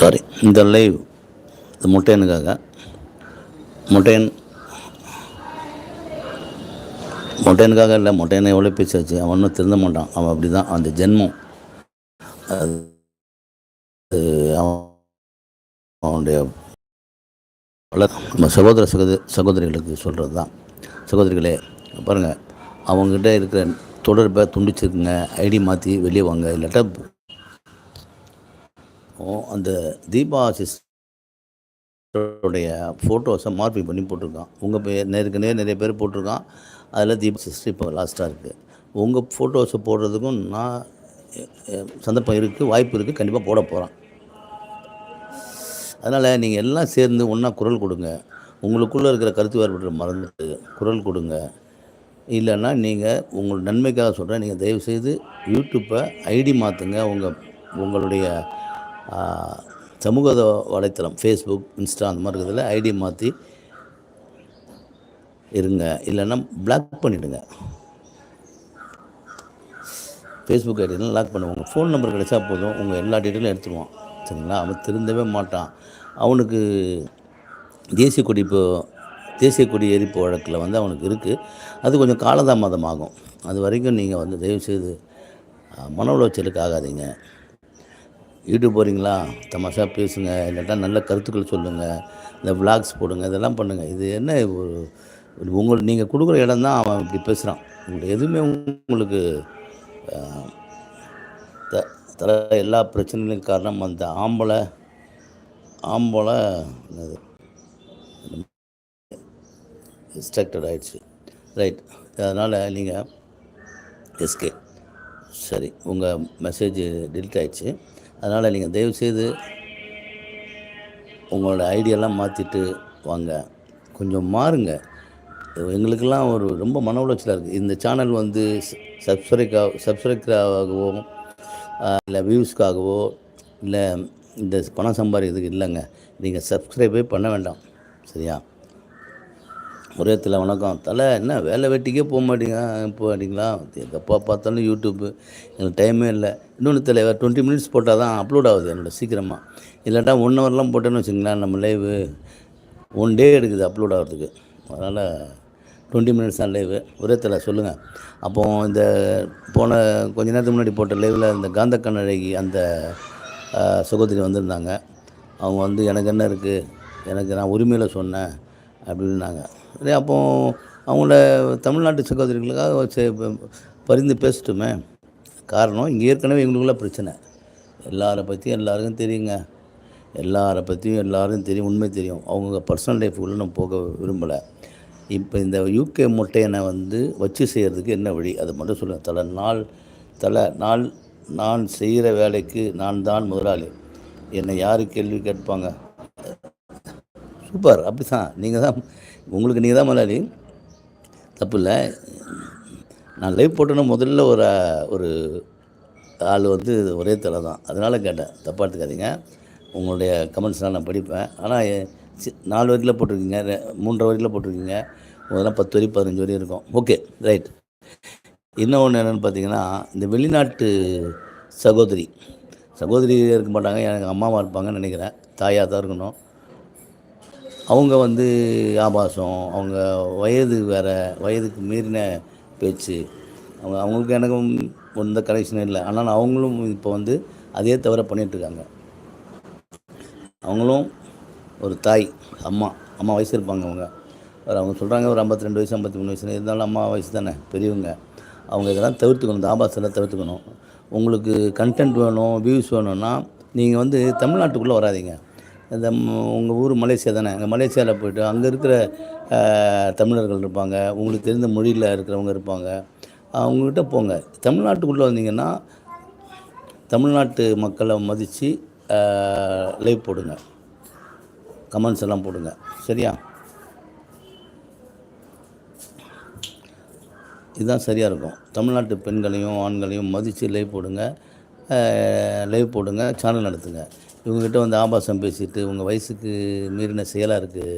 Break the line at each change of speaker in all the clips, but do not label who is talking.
Sorry இந்த live இந்த முட்டையனுக்காக. முட்டையன் மொட்டையனுக்காக இல்லை மொட்டையனை எவ்வளோ பேசாச்சு அவன் ஒன்றும் திருந்த மாட்டான். அவன் அப்படி தான் அந்த ஜென்மம். அது அவன் அவனுடைய நம்ம சகோதர சகோதரி சகோதரிகளுக்கு சொல்கிறது தான் சகோதரிகளே பாருங்கள் அவங்ககிட்ட இருக்கிற தொடர்பை துண்டிச்சிருக்குங்க. ஐடி மாற்றி வெளியே வாங்க. இல்லாட்டா இருக்கும். அந்த தீபா சிஸ்டருடைய ஃபோட்டோஸை மார்பிங் பண்ணி போட்டிருக்கான். உங்கள் பேர் நேருக்கு நேர் நிறைய பேர் போட்டிருக்கான். அதில் தீபா சிஸ்டர் இப்போ லாஸ்ட்டாக இருக்குது உங்கள் ஃபோட்டோஸை போடுறதுக்கும் நான் சந்தர்ப்பம் இருக்குது வாய்ப்பு இருக்குது கண்டிப்பாக போட போகிறான் அதனால் நீங்கள் எல்லாம் சேர்ந்து ஒன்றா குரல் கொடுங்க. உங்களுக்குள்ளே இருக்கிற கருத்து வேறுபட்டு மறந்துட்டு குரல் கொடுங்க. இல்லைன்னா நீங்கள் உங்கள் நன்மைக்காக சொல்கிறேன் நீங்கள் தயவுசெய்து யூடியூப்பை ஐடி மாற்றுங்க உங்கள் உங்களுடைய சமூக வலைத்தளம் ஃபேஸ்புக் இன்ஸ்டா அந்த மாதிரி இருக்கிறதுல ஐடி மாற்றி இருங்க. இல்லைன்னா பிளாக் பண்ணிவிடுங்க ஃபேஸ்புக் ஐடியெல்லாம் லாக் பண்ணுவாங்க. ஃபோன் நம்பர் கிடைச்சா போதும். உங்கள் எல்லா டீட்டெயிலும் எடுத்துருவான். சரிங்களா? அவன் திருந்தவே மாட்டான். அவனுக்கு தேசிய கொடி இப்போ தேசிய கொடி எரிப்பு வழக்கில் வந்து அவனுக்கு இருக்குது அது கொஞ்சம் காலதாமதமாகும். அது வரைக்கும் நீங்கள் வந்து தயவுசெய்து மன உளைச்சலுக்கு ஆகாதீங்க. யூடியூப் போகிறீங்களா தமாஷா பேசுங்க இல்லாட்டா நல்ல கருத்துக்கள் சொல்லுங்கள் இந்த விளாக்ஸ் போடுங்க இதெல்லாம் பண்ணுங்கள் இது என்ன ஒரு உங்களுக்கு உங்கள் நீங்கள் கொடுக்குற இடம் தான் அவன் இப்படி பேசுகிறான் உங்களுக்கு எதுவுமே உங்களுக்கு த தர எல்லா பிரச்சனைகளுக்கும் காரணம் அந்த ஆம்பளை ஆம்பளை இன்ஸ்ட்ரக்டட் டிஸ்ட்ராக்டட் ரைட் அதனால் நீங்கள் எஸ்கே சரி உங்கள் மெசேஜ் டெலிட் ஆகிடுச்சு அதனால் நீங்கள் தயவுசெய்து உங்களோட ஐடியெல்லாம் மாற்றிட்டு வாங்க. கொஞ்சம் மாறுங்க. எங்களுக்கெல்லாம் ஒரு ரொம்ப மன உளைச்சலாக இருக்குது இந்த சேனல் வந்து சப்ஸ்கிரைக் சப்ஸ்கிரைக்கராகவோ இல்லை வியூஸ்க்காகவோ இல்லை இந்த பணம் சம்பாதிக்கிறதுக்கு இல்லைங்க. நீங்கள் சப்ஸ்கிரைபே பண்ண வேண்டாம். சரியா? ஒரே தலை வணக்கம். தலை என்ன வேலை வெட்டிக்கே போக மாட்டீங்க போக மாட்டீங்களா எப்போ பார்த்தாலும் யூடியூப்பு. எனக்கு டைமே இல்லை. இன்னொன்று தலைவர் டுவெண்ட்டி மினிட்ஸ் போட்டால் தான் அப்லோட் ஆகுது என்னோட சீக்கிரமாக இல்லாட்டா ஒன் ஹவர்லாம் போட்டேன்னு வச்சுங்களேன் நம்ம லைவு ஒன் டே எடுக்குது அப்லோட் ஆகிறதுக்கு. அதனால் டுவெண்ட்டி மினிட்ஸ் தான் லைவு ஒரே தலை சொல்லுங்கள் அப்போ இந்த போன கொஞ்ச நேரத்துக்கு முன்னாடி போட்ட லைவில் இந்த காந்த கண்ணழகி அந்த ஆஹ், சகோதரி வந்திருந்தாங்க. அவங்க வந்து எனக்கு என்ன இருக்குது எனக்கு நான் உரிமையில் சொன்னேன். அப்படின்னாங்க. சரி அப்போ அவங்கள தமிழ்நாட்டு சகோதரிகளுக்காக பரிந்து பேசட்டுமே. காரணம் இங்கே ஏற்கனவே எங்களுக்குள்ள பிரச்சனை. எல்லாரை பற்றியும் எல்லாருக்கும் தெரியுங்க. எல்லாரை பற்றியும் எல்லாரும் தெரியும் உண்மை தெரியும். அவங்க பர்சனல் லைஃபுக்குள்ளே நம்ம போக விரும்பலை. இப்போ இந்த யூகே முட்டையனை வந்து வச்சு செய்கிறதுக்கு என்ன வழி? அதை மட்டும் சொல்லுங்கள் தலை நாள் தலை நாள் நான் செய்கிற வேலைக்கு நான் தான் முதலாளி. என்னை யார் கேள்வி கேட்பாங்க? சூப்பர். அப்படி தான் நீங்கள் தான் உங்களுக்கு நீங்கள் தான் முதலாளி. தப்பு இல்லை நான் லைவ் போட்டோன்னா முதல்ல ஒரு ஒரு ஆள் வந்து ஒரே தலை தான் அதனால் கேட்டேன். தப்பாக எடுத்துக்காதீங்க. உங்களுடைய கமெண்ட்ஸ்லாம் நான் படிப்பேன். ஆனால் சி- நாலு வரையில் போட்டிருக்கீங்க. மூன்றரை வரையில் போட்டிருக்கீங்க. முதல்ல பத்து வரி பதினஞ்சு வரி இருக்கும். ஓகே ரைட் இன்னொன்று என்னென்னு பார்த்தீங்கன்னா இந்த வெளிநாட்டு சகோதரி. சகோதரி இருக்க மாட்டாங்க. எனக்கு அம்மாவாக இருப்பாங்கன்னு நினைக்கிறேன். தாயாக தான் இருக்கணும். அவங்க வந்து ஆபாசம் அவங்க வயது வேறு வயதுக்கு மீறின பேச்சு. அவங்க அவங்களுக்கு எனக்கும் எந்த கனெக்ஷனும் இல்லை. ஆனால் அவங்களும் இப்போ வந்து அதே தவிர பண்ணிகிட்ருக்காங்க அவங்களும் ஒரு தாய் அம்மா அம்மா வயசு இருப்பாங்க அவங்க. ஒரு அவங்க சொல்கிறாங்க ஒரு ஐம்பத்தி ரெண்டு வயசு ஐம்பத்தி மூணு வயசு இருந்தாலும் அம்மா வயசு தானே பெரியவங்க. அவங்க இதெல்லாம் தவிர்த்துக்கணும் இந்த ஆபாசெல்லாம் தவிர்த்துக்கணும். உங்களுக்கு கண்டென்ட் வேணும் வியூஸ் வேணும்னா நீங்கள் வந்து தமிழ்நாட்டுக்குள்ளே வராதீங்க. இந்த உங்கள் ஊர் மலேசியா தானே? அங்கே மலேசியாவில் போயிட்டு அங்கே இருக்கிற தமிழர்கள் இருப்பாங்க. உங்களுக்கு தெரிந்த மொழியில் இருக்கிறவங்க இருப்பாங்க. அவங்கக்கிட்ட போங்க. தமிழ்நாட்டுக்குள்ளே வந்தீங்கன்னா தமிழ்நாட்டு மக்களை மதித்து லைவ் போடுங்க. கமெண்ட்ஸ் எல்லாம் போடுங்க. சரியா? இதுதான் சரியாக இருக்கும். தமிழ்நாட்டு பெண்களையும் ஆண்களையும் மதித்து லைவ் போடுங்க. லைவ் போடுங்க. சேனல் நடத்துங்க. இவங்ககிட்ட வந்து ஆபாசம் பேசிட்டு உங்கள் வயசுக்கு மீறின செயலாக இருக்குது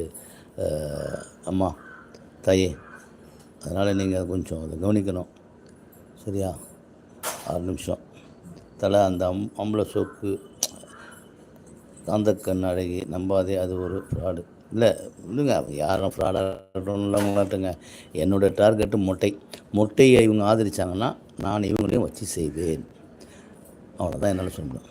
அம்மா தாயே. அதனால் நீங்கள் கொஞ்சம் அதை கவனிக்கணும். சரியா? ஆறு நிமிஷம். தலை அந்த அம் அம்பளை சோக்கு காந்த கண்ணாடி நம்பாதே அது ஒரு ஃப்ராடு இல்லை இல்லைங்க யாரும் ஃப்ராடாகட்டுங்க என்னோடய டார்கெட்டு மொட்டை. மொட்டையை இவங்க ஆதரித்தாங்கன்னா நான் இவங்களையும் வச்சு செய்வேன். அவ்வளோதான் என்னால் சொல்லணும்